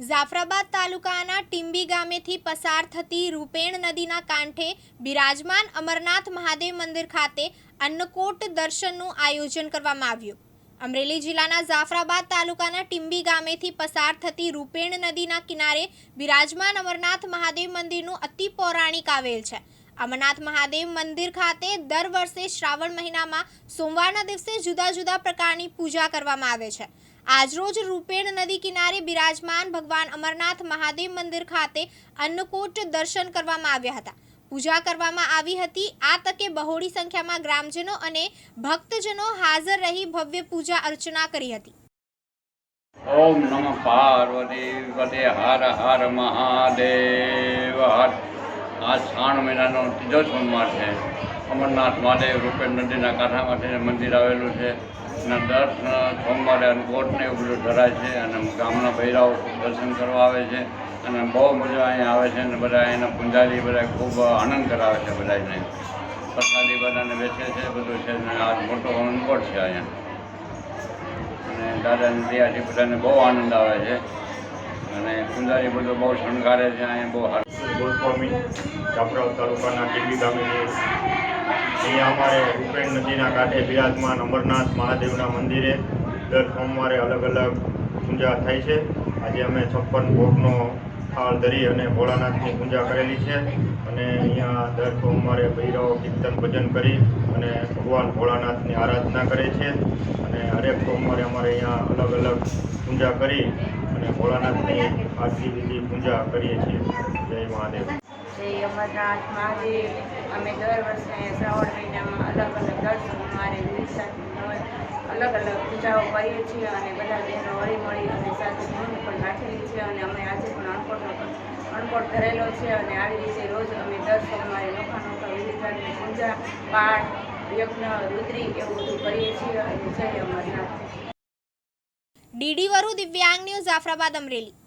જાફરાબાદ તાલુકાના ટીંબી ગામેથી પસાર થતી રૂપેણ નદીના કાંઠે બિરાજમાન અમરનાથ મહાદેવ મંદિર ખાતે અન્નકોટ દર્શનનું આયોજન કરવામાં આવ્યું. અમરેલી જિલ્લાના જાફરાબાદ તાલુકાના ટીંબી ગામેથી પસાર થતી રૂપેણ નદીના કિનારે બિરાજમાન અમરનાથ મહાદેવ મંદિરનું અતિ પૌરાણિક આવેલ છે. અમરનાથ મહાદેવ મંદિર ખાતે દર વર્ષે શ્રાવણ મહિનામાં સોમવારના દિવસે જુદા જુદા પ્રકારની પૂજા કરવામાં આવે છે. આજરોજ રૂપેણ નદી કિનારે બિરાજમાન ભગવાન અમરનાથ મહાદેવ મંદિર ખાતે અન્નકૂટ દર્શન કરવામાં આવ્યા હતા. પૂજા કરવામાં આવી હતી. આ તકે બહોળી સંખ્યામાં ગ્રામજનો અને ભક્તજનો હાજર રહી ભવ્ય પૂજા અર્ચના કરી હતી. ઓમ નમ પાર્વતી હર હર મહાદેવ. આ શ્રાવણ મહિનાનો ત્રીજો સોમવાર છે. અમરનાથ મહાદેવ રૂપેણ નદીના કાંઠા માટે મંદિર આવેલું છે અને દર સોમવારે અનકોટને એવું બધું ધરાય છે અને ગામના ભૈરાઓ દર્શન કરવા આવે છે અને બહુ મજા અહીંયા આવે છે અને બધા અહીંના પૂંજારી બધા ખૂબ આનંદ કરાવે છે બધાને પ્રસાદી બધાને વેચે છે, બધું છે અને આ મોટો અનકોટ છે અહીંયા. અને દાદાની દયાથી બધાને બહુ આનંદ આવે છે. અને કુંજારી બધું બહુ શણગારે છે, અહીંયા બહુ ગોસ્વામી ચાપરા તાલુકાના કેટલી ગામેની અહીંયા અમારે ઉપરેન નદીના કાંઠે બિરાજમાન અમરનાથ મહાદેવના મંદિરે દર સોમવારે અલગ અલગ પૂજા થાય છે. આજે અમે છપ્પન ભોગનો થાળ ધરી અને ભોળાનાથની પૂજા કરેલી છે અને અહીંયા દર સોમવારે ભૈરવ કીર્તન ભજન કરી અને ભગવાન ભોળાનાથની આરાધના કરે છે અને હરેક સોમવારે અમારે અહીંયા અલગ અલગ પૂજા કરી અને ભોળાનાથની આરતી વિધિ પૂજા કરીએ છીએ. જય મહાદેવ. જય અમરનાથ મહાદેવ અમે દર વર્ષે શ્રાવણ મહિનામાં અલગ અલગ દર્શન અમારે અલગ અલગ પૂજાઓ કરીએ છીએ અને બધા બહેનો હળી મળી અને સાથે ધૂન પણ રાખેલી છે અને અમે આજે પણ અણકોટનો અણકોટ ધરેલો છે અને આવી રીતે રોજ અમે દર સોમવારે નોખા નોખા વિવિધ પૂજા, પાઠ, યજ્ઞ, રુદ્રી એવું બધું કરીએ છીએ અને જય અમરનાથ ડીડી વરુ દિવ્યાંગ ન્યૂઝ, જાફરાબાદ અમરેલી.